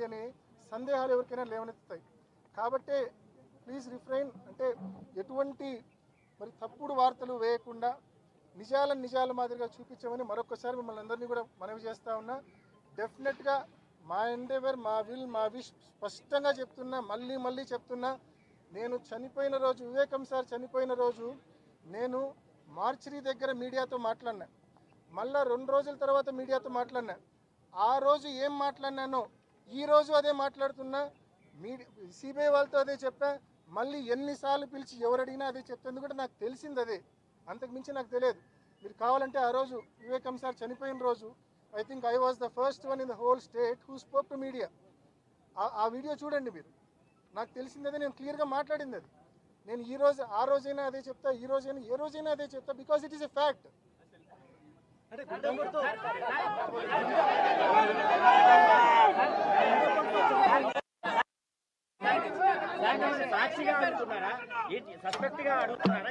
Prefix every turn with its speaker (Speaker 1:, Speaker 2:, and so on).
Speaker 1: జరిగింది అనే సందేహాలు ఎవరికైనా లేవనెత్తుతాయి. కాబట్టే ప్లీజ్ రిఫ్రైన్ అంటే ఎటువంటి మరి తప్పుడు వార్తలు వేయకుండా నిజాలను నిజాల మాదిరిగా చూపించామని మరొకసారి మిమ్మల్ని అందరినీ కూడా మనవి చేస్తూ ఉన్నా. డెఫినెట్గా మా ఎండేవర్ మా విల్ మా విష్ స్పష్టంగా చెప్తున్నా మళ్ళీ మళ్ళీ చెప్తున్నా. నేను చనిపోయిన రోజు వివేకం సార్ చనిపోయిన రోజు నేను మార్చిరీ దగ్గర మీడియాతో మాట్లాడినా. మళ్ళా రెండు రోజుల తర్వాత మీడియాతో మాట్లాడినా. ఆ రోజు ఏం మాట్లాడినానో ఈ రోజు అదే మాట్లాడుతున్నా. మీడియా సిబిఐ వాళ్ళతో అదే చెప్పా. మళ్ళీ ఎన్నిసార్లు పిలిచి ఎవరు అడిగినా అదే చెప్తుంది కూడా నాకు తెలిసింది అదే. అంతకు మించి నాకు తెలియదు. మీరు కావాలంటే ఆ రోజు వివేకం సార్ చనిపోయిన రోజు I think I was the first one in the whole state who spoke to media ఆ వీడియో చూడండి మీరు. నాకు తెలిసింది అదే. నేను క్లియర్గా మాట్లాడింది అది. నేను ఈ రోజు ఆ రోజైనా అదే చెప్తా ఈ రోజైనా ఏ రోజైనా అదే చెప్తా because it is a fact
Speaker 2: సాక్షిగా అడుగుతున్నారా? సస్పెక్ట్గా అడుగుతున్నారా?